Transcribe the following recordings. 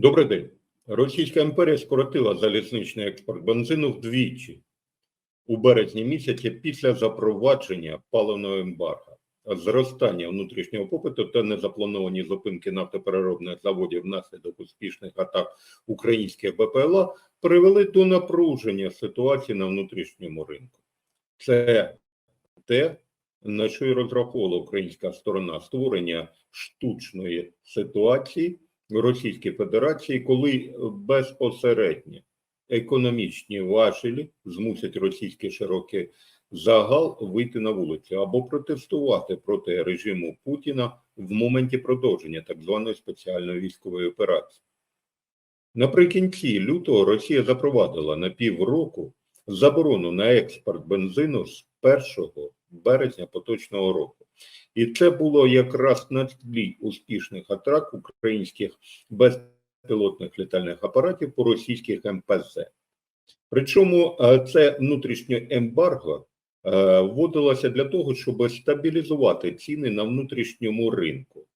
Добрий день. Російська імперія скоротила залізничний експорт бензину вдвічі у березні місяці після запровадження паливного ембарго. Зростання внутрішнього попиту та незаплановані зупинки нафтопереробних заводів внаслідок успішних атак українських БПЛА привели до напруження ситуації на внутрішньому ринку. Це те, на що і розраховувала українська сторона створення штучної ситуації Російській Федерації, коли безпосередньо економічні важелі змусять російський широкий загал вийти на вулицю або протестувати проти режиму Путіна в моменті продовження так званої спеціальної військової операції. Наприкінці лютого Росія запровадила на півроку заборону на експорт бензину з 1 березня поточного року. І це було якраз на тлі успішних атак українських безпілотних літальних апаратів по російських МПЗ. Причому е, це внутрішнє ембарго е, вводилося для того, щоб стабілізувати ціни на внутрішньому ринку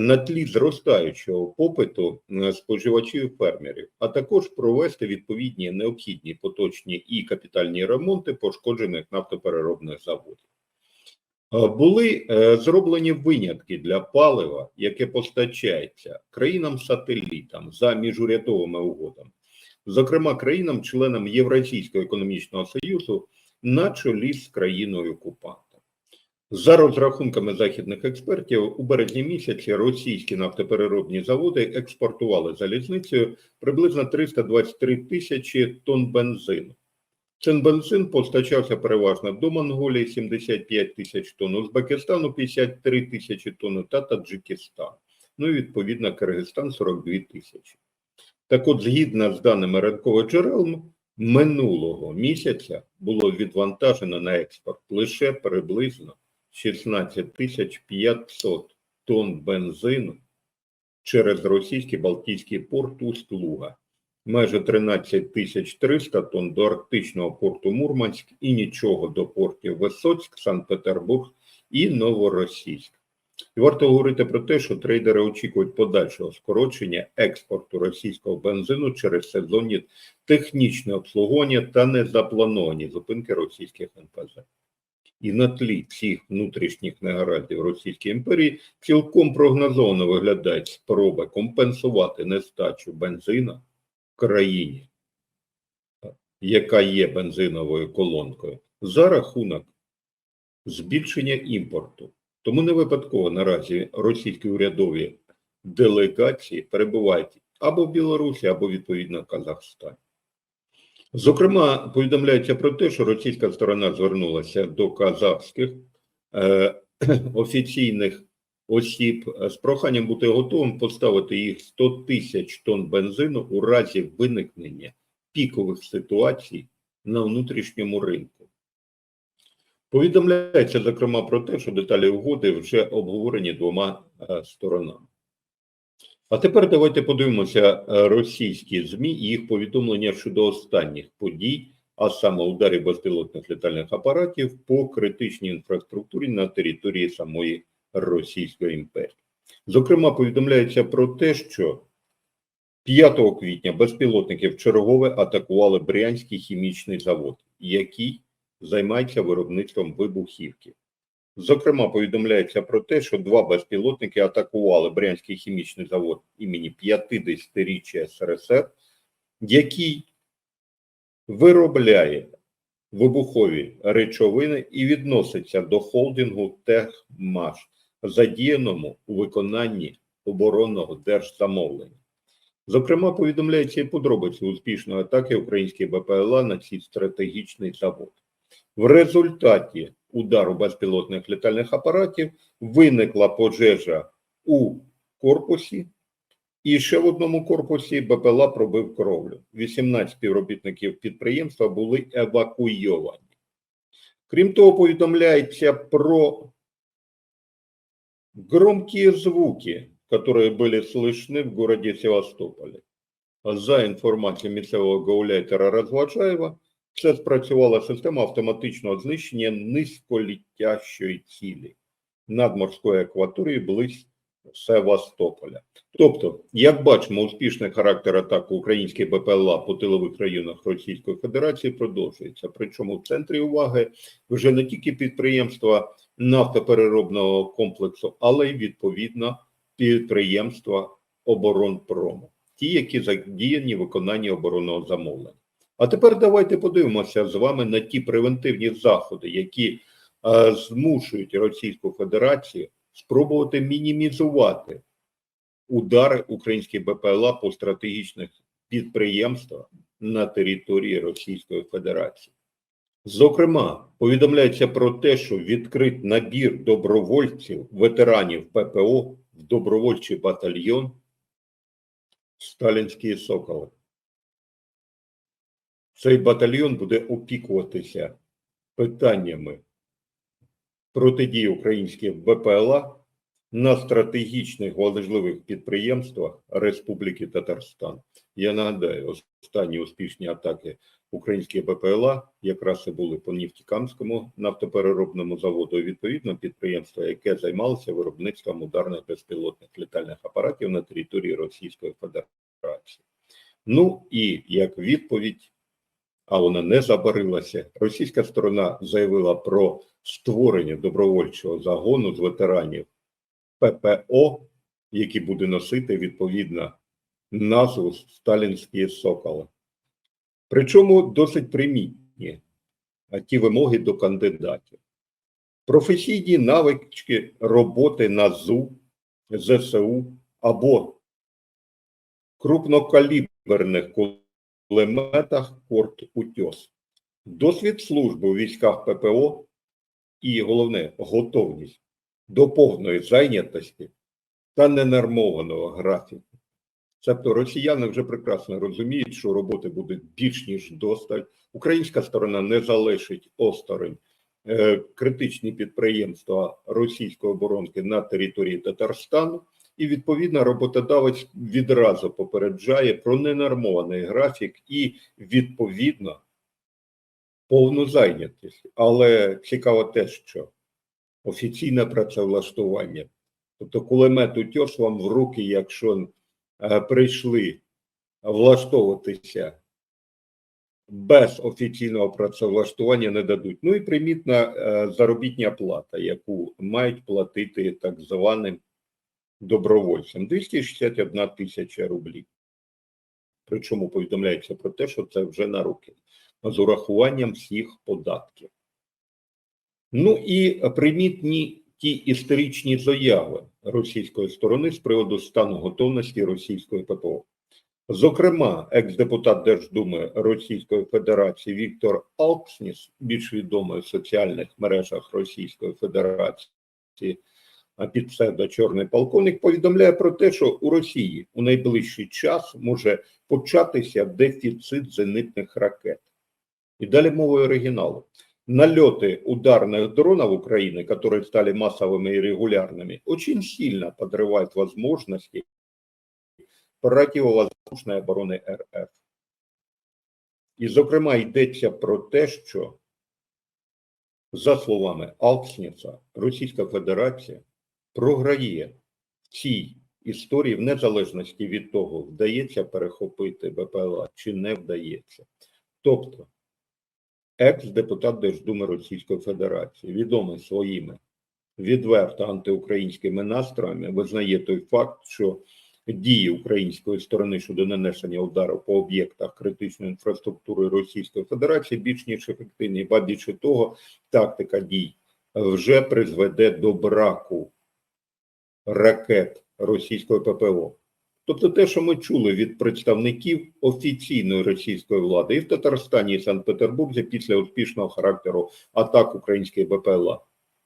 на тлі зростаючого попиту е, споживачів фермерів, а також провести відповідні необхідні поточні і капітальні ремонти пошкоджених нафтопереробних заводів. Е, Були е, зроблені винятки для палива, яке постачається країнам-сателітам за міжурядовими угодами, зокрема країнам-членам Євразійського економічного союзу на чолі з країною окупантом. За розрахунками західних експертів, у березні місяці російські нафтопереробні заводи експортували залізницею приблизно 323 тисячі тонн бензину. Цей бензин постачався переважно до Монголії 75 тисяч тонн, Узбекистану 53 тисячі тонн та Таджикистану. Ну і відповідно Киргизстан 42 тисячі. Так от, згідно з даними ринкових джерел, минулого місяця було відвантажено на експорт лише приблизно 16 тисяч 500 тонн бензину через російський Балтійський порт Усть-Луга, майже 13 тисяч 300 тонн до арктичного порту Мурманськ і нічого до портів Висоцьк, Санкт-Петербург і Новоросійськ. І варто говорити про те, що трейдери очікують подальшого скорочення експорту російського бензину через сезонні технічне обслуговування та незаплановані зупинки російських НПЗ. І на тлі цих внутрішніх негараздів Російської імперії цілком прогнозовано виглядають спроби компенсувати нестачу бензина в країні, яка є бензиновою колонкою, за рахунок збільшення імпорту. Тому не випадково наразі російські урядові делегації перебувають або в Білорусі, або відповідно в Казахстані. Зокрема, повідомляється про те, що російська сторона звернулася до казахських е, офіційних осіб з проханням бути готовим поставити їх 100 тисяч тонн бензину у разі виникнення пікових ситуацій на внутрішньому ринку. Повідомляється, зокрема, про те, що деталі угоди вже обговорені двома е, сторонами. А тепер давайте подивимося е, російські ЗМІ і їх повідомлення щодо останніх подій, а саме ударів безпілотних літальних апаратів по критичній інфраструктурі на території самої Російської імперії. Зокрема, повідомляється про те, що 5 квітня безпілотники вчергове атакували Брянський хімічний завод, який займається виробництвом вибухівки. Зокрема, повідомляється про те, що два безпілотники атакували Брянський хімічний завод імені 50-річчя СРСР, який виробляє вибухові речовини і відноситься до холдингу Техмаш, задіяному у виконанні оборонного держзамовлення. Зокрема, повідомляється і подробиці успішної атаки українських БПЛА на цей стратегічний завод. В результаті удару безпілотних літальних апаратів виникла пожежа у корпусі, і ще в одному корпусі БПЛА пробив кровлю. 18 співробітників підприємства були евакуйовані. Крім того, повідомляється про громкие звуки, которые были слышны в городе Севастополе. За інформацією місцевого гауляйтера Розваджаєва, це спрацювала система автоматичного знищення низьколітящої цілі над морською акваторією близь Севастополя. Тобто, як бачимо, успішний характер атак українських БПЛА по тилових районах Російської Федерації продовжується. Причому в центрі уваги вже не тільки підприємства нафтопереробного комплексу, але й відповідно підприємства оборонпрому, ті, які задіяні в виконанні оборонного замовлення. А тепер давайте подивимося з вами на ті превентивні заходи, які е, змушують Російську Федерацію спробувати мінімізувати удари українських БПЛА по стратегічних підприємствах на території Російської Федерації. Зокрема, повідомляється про те, що відкрит набір добровольців, ветеранів ППО в добровольчий батальйон Сталінські Соколи. Цей батальйон буде опікуватися питаннями протидії українських БПЛА на стратегічних важливих підприємствах Республіки Татарстан. Я нагадаю, останні успішні атаки українських БПЛА якраз і були по Нефтекамському нафтопереробному заводу. Відповідно, підприємство, яке займалося виробництвом ударних безпілотних літальних апаратів на території Російської Федерації. Ну і як відповідь, а вона не забарилася, російська сторона заявила про створення добровольчого загону з ветеранів ППО, який буде носити відповідно назву Сталінські Соколи. Причому досить примітні ті вимоги до кандидатів. Професійні навички роботи на ЗУ, ЗСУ або крупнокаліберних кулеметах Порт Утьос. Досвід служби у військах ППО і головне готовність до повної зайнятості та ненормованого графіку. Тобто росіяни вже прекрасно розуміють, що роботи буде більш ніж досталь. Українська сторона не залишить осторонь е, критичні підприємства російської оборонки на території Татарстану, і відповідно роботодавець відразу попереджає про ненормований графік і відповідно повну зайнятість. Але цікаво те, що офіційне працевлаштування, тобто кулемет утьос вам в руки, якщо е, прийшли влаштовуватися без офіційного працевлаштування не дадуть. Ну і примітна е, заробітня плата, яку мають платити так званим добровольцям 261 тисяча рублів. Причому повідомляється про те, що це вже на руки з урахуванням всіх податків. Ну і примітні ті історичні заяви російської сторони з приводу стану готовності російської ППО. Зокрема, екс-депутат Держдуми Російської Федерації Віктор Алксніс, більш відомий в соціальних мережах Російської Федерації під псевдо Чорний полковник, повідомляє про те, що у Росії у найближчий час може початися дефіцит зенитних ракет. И далее мовой оригиналу. Налеты ударных дронов Украины, которые стали массовыми и регулярными, очень сильно подрывают возможности противовоздушної оборони РФ. І, зокрема, йдеться про те, що, за словами Алксніца, Російська Федерація програє в цій історії в незалежності від того, вдається перехопити БПЛА чи не вдається. Тобто, екс-депутат Держдуми Російської Федерації, відомий своїми відверто антиукраїнськими настроями, визнає той факт, що дії української сторони щодо нанесення удару по об'єктах критичної інфраструктури Російської Федерації більш ніж ефективні, ба більше того, тактика дій вже призведе до браку ракет російської ППО. Тобто те, що ми чули від представників офіційної російської влади і в Татарстані і Санкт-Петербурзі після успішного характеру атак української БПЛА.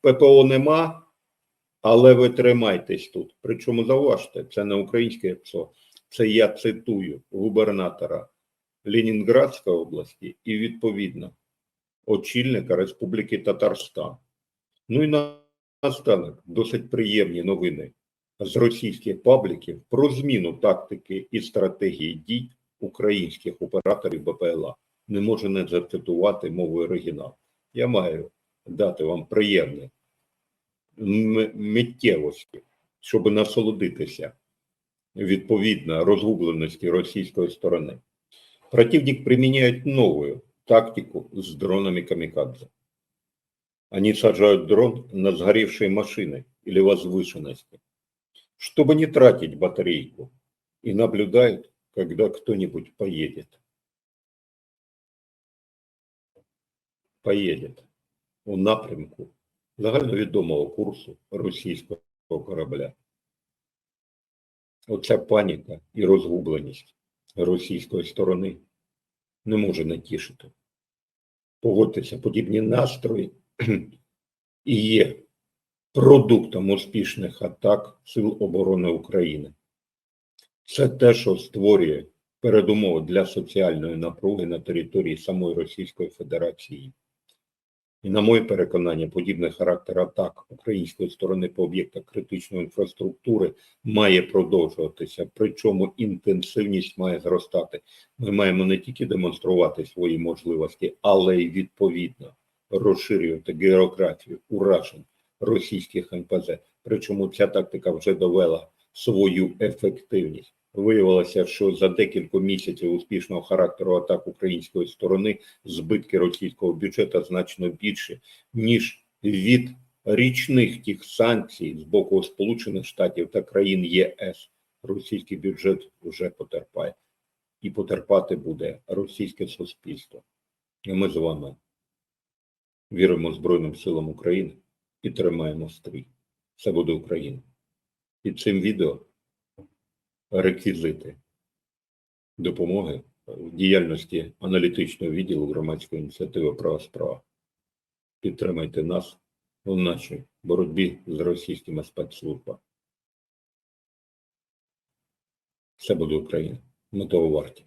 ППО нема, але ви тримайтесь тут. Причому зауважте, це не українське ПСО, це я цитую губернатора Ленінградської області і відповідно очільника Республіки Татарстан. Ну і наостанок досить приємні новини з російських пабліків про зміну тактики і стратегії дій українських операторів БПЛА. Не можу не зацитувати мову оригінал. Я маю дати вам приємне миттєвості. щоб насолодитися відповідно розгубленості російської сторони. Противник применяет новую тактику с дронами камикадзе. Они сажают дрон на сгоревшие машины или возвышенности, чтобы не тратить батарейку, и наблюдают, когда кто-нибудь поедет. Поедет у напрямку загальновідомого курсу російського корабля. Оця паніка і розгубленість російської сторони не може не тішити. Погодьтеся, подібні настрої і є продуктом успішних атак Сил оборони України. Це те, що створює передумови для соціальної напруги на території самої Російської Федерації. І на моє переконання, подібний характер атак української сторони по об'єктах критичної інфраструктури має продовжуватися, причому інтенсивність має зростати. Ми маємо не тільки демонструвати свої можливості, але й відповідно розширювати географію уражень російських НПЗ. Причому ця тактика вже довела свою ефективність. Виявилося, що за декілька місяців успішного характеру атак української сторони збитки російського бюджету значно більше, ніж від річних тих санкцій з боку Сполучених Штатів та країн ЄС. Російський бюджет вже потерпає і потерпати буде російське суспільство. Ми з вами віримо Збройним силам України і тримаємо стрій. Це буде Україна. Під цим відео реквізити допомоги в діяльності аналітичного відділу громадської ініціативи Права справа. Підтримайте нас у нашій боротьбі з російськими спецслужбами. Все буде Україна. Ми того варті.